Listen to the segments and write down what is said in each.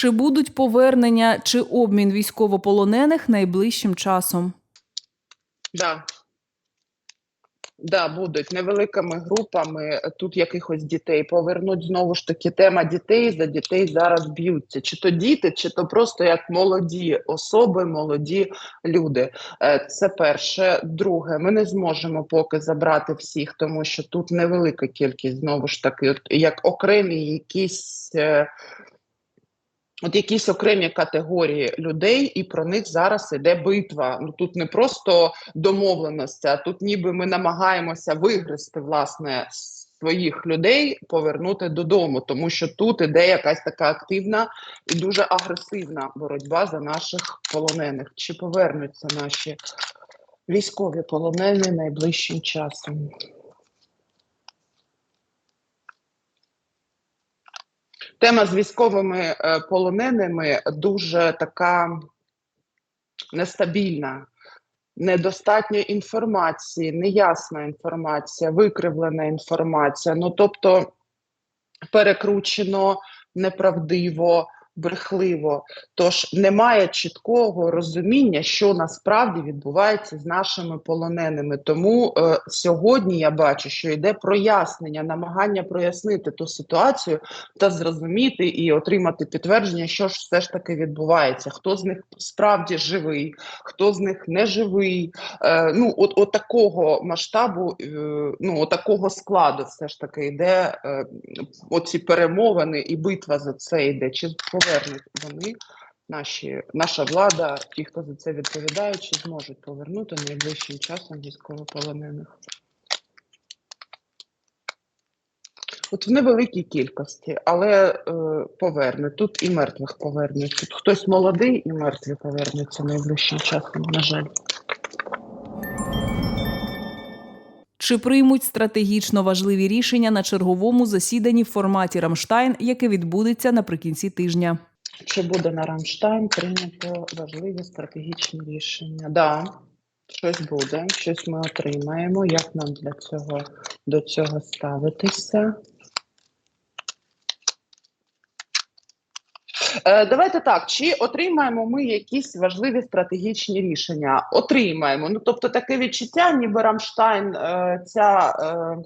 Чи будуть повернення чи обмін військовополонених найближчим часом? Да. Да, будуть невеликими групами тут якихось дітей. Повернуть знову ж таки тема дітей. За дітей зараз б'ються. Чи то діти, чи то просто як молоді особи, молоді люди. Е, Це перше. Друге, ми не зможемо поки забрати всіх, тому що тут невелика кількість знову ж таки, як окремі якісь. От якісь окремі категорії людей, і про них зараз іде битва. Ну тут не просто домовленості, а тут ніби ми намагаємося вигризти власне своїх людей, повернути додому, тому що тут іде якась така активна і дуже агресивна боротьба за наших полонених. Чи повернуться наші військові полонені найближчим часом? Тема з військовими е, полоненими дуже така нестабільна, недостатньо інформації, неясна інформація, викривлена інформація. Ну тобто перекручено, неправдиво, брехливо. Тож немає чіткого розуміння, що насправді відбувається з нашими полоненими. Тому е, сьогодні я бачу, що йде прояснення, намагання прояснити ту ситуацію та зрозуміти і отримати підтвердження, що ж все ж таки відбувається. Хто з них справді живий, хто з них не живий. Е, ну, от, от такого масштабу, е, ну от такого складу, все ж таки йде е, оці перемовини і битва за це йде. Чи повернуть вони наші, наша влада, ті, хто за це відповідає, чи зможуть повернути найближчим часом військовополонених? От в невеликій кількості, але е, поверне. Тут і мертвих повернуть. Тут хтось молодий і мертві повернуться найближчим часом, на жаль. Чи приймуть стратегічно важливі рішення на черговому засіданні в форматі Рамштайн, яке відбудеться наприкінці тижня? Чи буде на Рамштайн прийнято важливі стратегічні рішення? Да, щось буде, щось ми отримаємо. Як нам для цього до цього ставитися? Давайте так, чи отримаємо ми якісь важливі стратегічні рішення? Отримаємо. Ну тобто таке відчуття, ніби Рамштайн, е, ця е,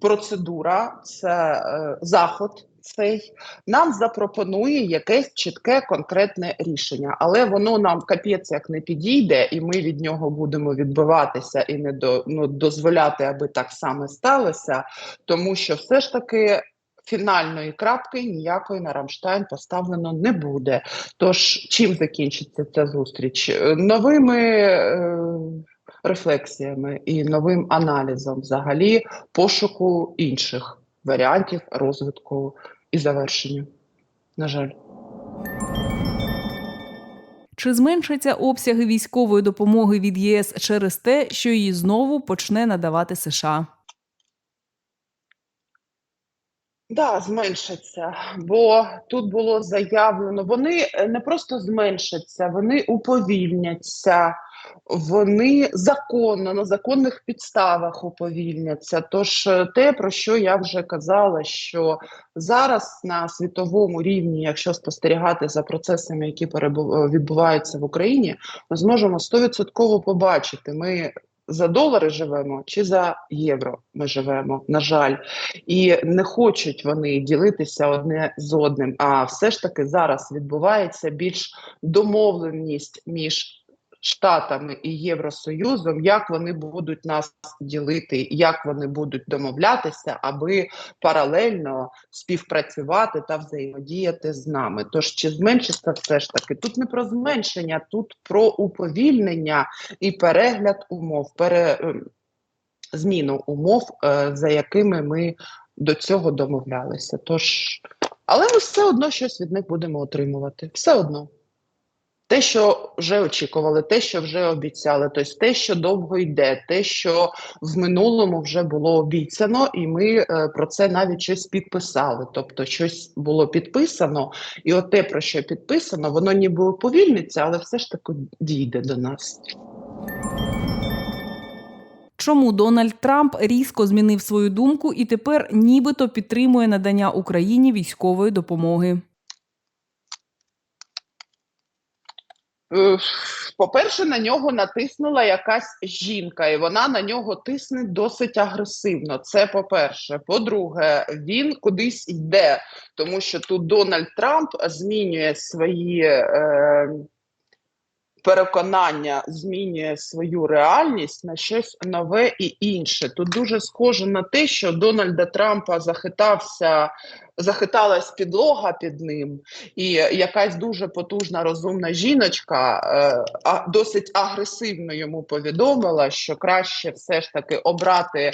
процедура, це е, заход. Цей нам запропонує якесь чітке конкретне рішення, але воно нам капець як не підійде, і ми від нього будемо відбиватися і не до ну дозволяти, аби так саме сталося, тому що все ж таки фінальної крапки ніякої на Рамштайн поставлено не буде. Тож чим закінчиться ця зустріч? Е, Новими е, рефлексіями і новим аналізом взагалі пошуку інших варіантів розвитку і завершення. На жаль. Чи зменшаться обсяги військової допомоги від ЄС через те, що її знову почне надавати США? Да, зменшаться, бо тут було заявлено, вони е, не просто зменшаться, вони уповільняться, вони законно на законних підставах уповільняться. Тож е, те, про що я вже казала, що зараз на світовому рівні, якщо спостерігати за процесами, які е, відбуваються в Україні, ми зможемо стовідсотково побачити. Ми за долари живемо чи за євро ми живемо, на жаль, і не хочуть вони ділитися одне з одним. А все ж таки зараз відбувається більш домовленість між Штатами і Євросоюзом, як вони будуть нас ділити, як вони будуть домовлятися, аби паралельно співпрацювати та взаємодіяти з нами. Тож чи зменшиться все ж таки? Тут не про зменшення, тут про уповільнення і перегляд умов, пере, ем, зміну умов, е, за якими ми до цього домовлялися. Тож, але ми все одно щось від них будемо отримувати. Все одно. Те, що вже очікували, те, що вже обіцяли, тобто те, що довго йде, те, що в минулому вже було обіцяно, і ми е, про це навіть щось підписали. Тобто, щось було підписано, і от те, про що підписано, воно ніби уповільниться, але все ж таки дійде до нас. Чому Дональд Трамп різко змінив свою думку і тепер нібито підтримує надання Україні військової допомоги? По-перше, на нього натиснула якась жінка, і вона на нього тисне досить агресивно. Це по-перше. По-друге, він кудись йде, тому що тут Дональд Трамп змінює свої е, переконання, змінює свою реальність на щось нове і інше. Тут дуже схоже на те, що Дональда Трампа захитався, захиталась підлога під ним, і якась дуже потужна розумна жіночка е, досить агресивно йому повідомила, що краще все ж таки обрати е,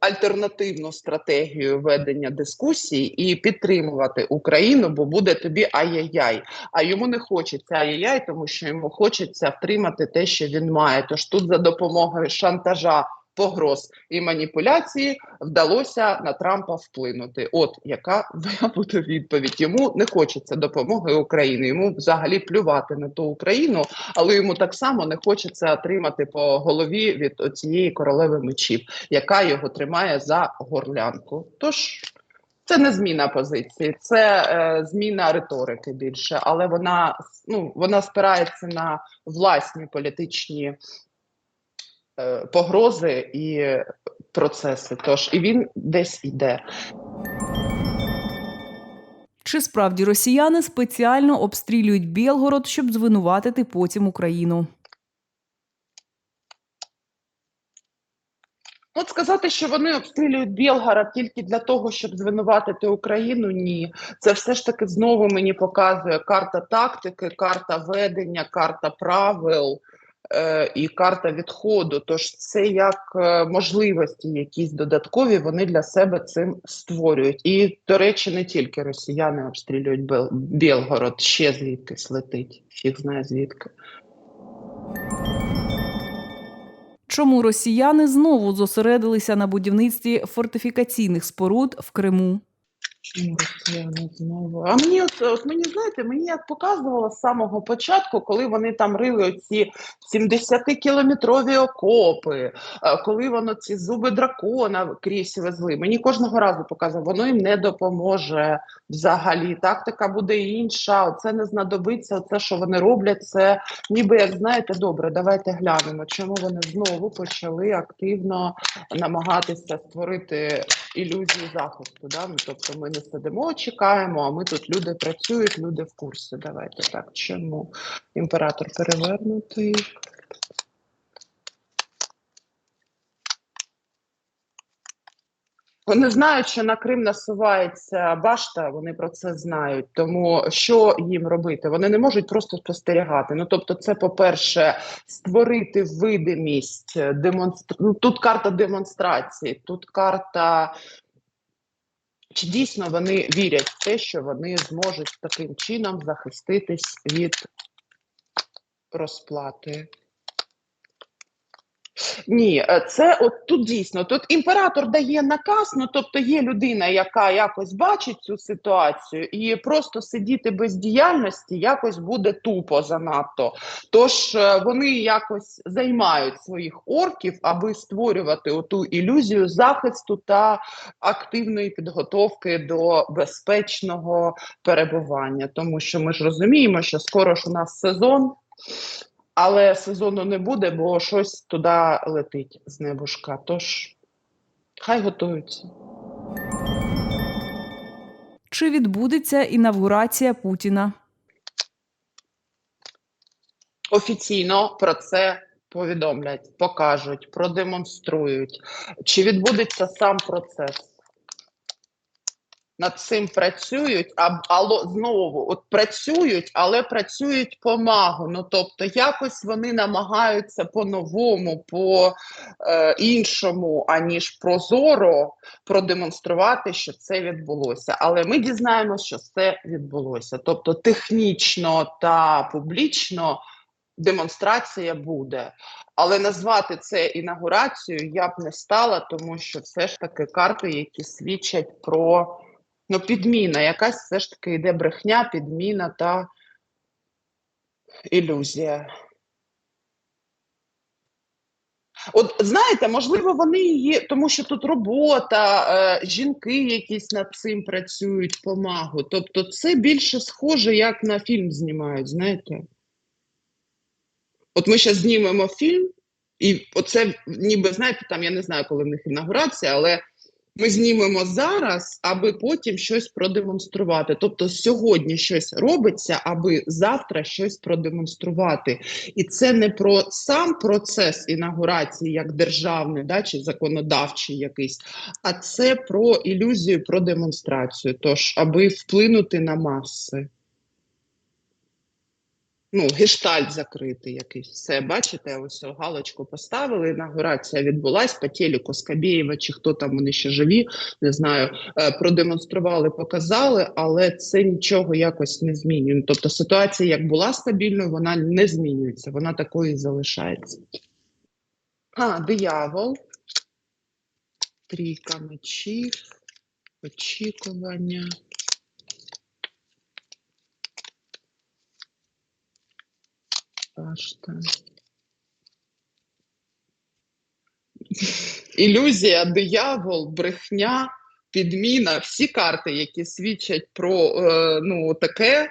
альтернативну стратегію ведення дискусій і підтримувати Україну, бо буде тобі ай-яй-яй. А йому не хочеться ай-яй-яй, тому що йому хочеться втримати те, що він має. Тож тут за допомогою шантажа. Погроз і маніпуляції вдалося на Трампа вплинути. От яка буде відповідь. Йому не хочеться допомоги України. Йому взагалі плювати на ту Україну, але йому так само не хочеться отримати по голові від цієї королеви мечів, яка його тримає за горлянку. Тож це не зміна позиції, це е, зміна риторики більше, але вона ну вона спирається на власні політичні погрози і процеси. Тож і він десь йде. Чи справді росіяни спеціально обстрілюють Білгород, щоб звинуватити потім Україну? От сказати, що вони обстрілюють Білгород тільки для того, щоб звинуватити Україну, ні. Це все ж таки знову мені показує карта тактики, карта ведення, карта правил е, і карта відходу. Тож це як е, можливості, якісь додаткові вони для себе цим створюють. І, до речі, не тільки росіяни обстрілюють Бел- Білгород, ще звідкись летить. Фіг знає звідки. Чому росіяни знову зосередилися на будівництві фортифікаційних споруд в Криму? А мені от, от мені знаєте, мені як показувало з самого початку, коли вони там рили оці 70-кілометрові окопи, е, коли воно ці зуби дракона крізь везли. Мені кожного разу показувало, воно їм не допоможе взагалі. Тактика буде інша, оце не знадобиться. Оце, що вони роблять, це ніби як знаєте, добре, давайте глянемо, чому вони знову почали активно намагатися створити ілюзію захисту. Да? Ну, тобто ми не сидимо, чекаємо, а ми тут люди працюють, люди в курсі. Давайте так. Чому імператор перевернутий? Вони знають, що на Крим насувається башта, вони про це знають. Тому що їм робити? Вони не можуть просто спостерігати. Ну тобто, це, по-перше, створити видимість, демонстр... ну, тут карта демонстрації, тут карта. Чи дійсно вони вірять в те, що вони зможуть таким чином захиститись від розплати? Ні, е, це от тут дійсно тут імператор дає наказ. Ну тобто є людина, яка якось бачить цю ситуацію, і просто сидіти без діяльності якось буде тупо занадто. Тож е, вони якось займають своїх орків, аби створювати оту ілюзію захисту та активної підготовки до безпечного перебування. Тому що ми ж розуміємо, що скоро ж у нас сезон. Але сезону не буде, бо щось туди летить з небушка. Тож хай готуються. Чи відбудеться інавгурація Путіна? Офіційно про це повідомлять, покажуть, продемонструють. Чи відбудеться сам процес? Над цим працюють, а але знову от працюють, але працюють помагу. Ну тобто, якось вони намагаються по-новому, по е, іншому, аніж прозоро продемонструвати, що це відбулося. Але ми дізнаємося, що це відбулося. Тобто, технічно та публічно демонстрація буде. Але назвати це інаугурацією я б не стала, тому що все ж таки карти, які свідчать про ну, підміна, якась все ж таки йде брехня, підміна та ілюзія. От знаєте, можливо, вони її, тому що тут робота, е, жінки якісь над цим працюють, помагу. Тобто, це більше схоже, як на фільм знімають, знаєте. От ми зараз знімемо фільм, і оце ніби знаєте, там я не знаю, коли в них інаугурація, але ми знімемо зараз, аби потім щось продемонструвати. Тобто сьогодні щось робиться, аби завтра щось продемонструвати. І це не про сам процес інаугурації, як державний да, чи законодавчий якийсь, а це про ілюзію про демонстрацію. Тож, аби вплинути на маси. Ну, гештальт закритий якийсь. Все, бачите, ось галочку поставили, інаугурація відбулась по телеку Скабєєва, чи хто там вони ще живі, не знаю, е, продемонстрували, показали, але це нічого якось не змінює. Тобто ситуація, як була стабільною, вона не змінюється, вона такою і залишається. А, диявол. Трійка мечів, очікування. Башта. Ілюзія, диявол, брехня, підміна. Всі карти, які свідчать про е, ну, таке,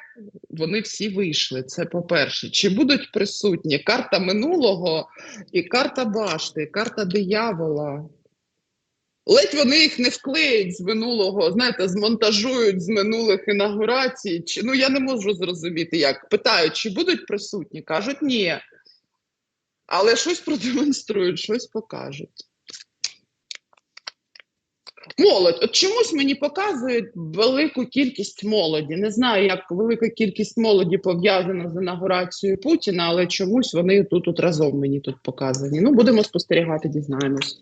вони всі вийшли. Це по-перше. Чи будуть присутні карта минулого і карта башти, карта диявола. Ледь вони їх не вклеють з минулого, знаєте, змонтажують з минулих інаугурацій. Чи, ну я не можу зрозуміти, як. Питають, чи будуть присутні? Кажуть, ні. Але щось продемонструють, щось покажуть. Молодь. От чомусь мені показують велику кількість молоді. Не знаю, як велика кількість молоді пов'язана з інаугурацією Путіна, але чомусь вони тут, тут разом мені тут показані. Ну, будемо спостерігати, дізнаємось.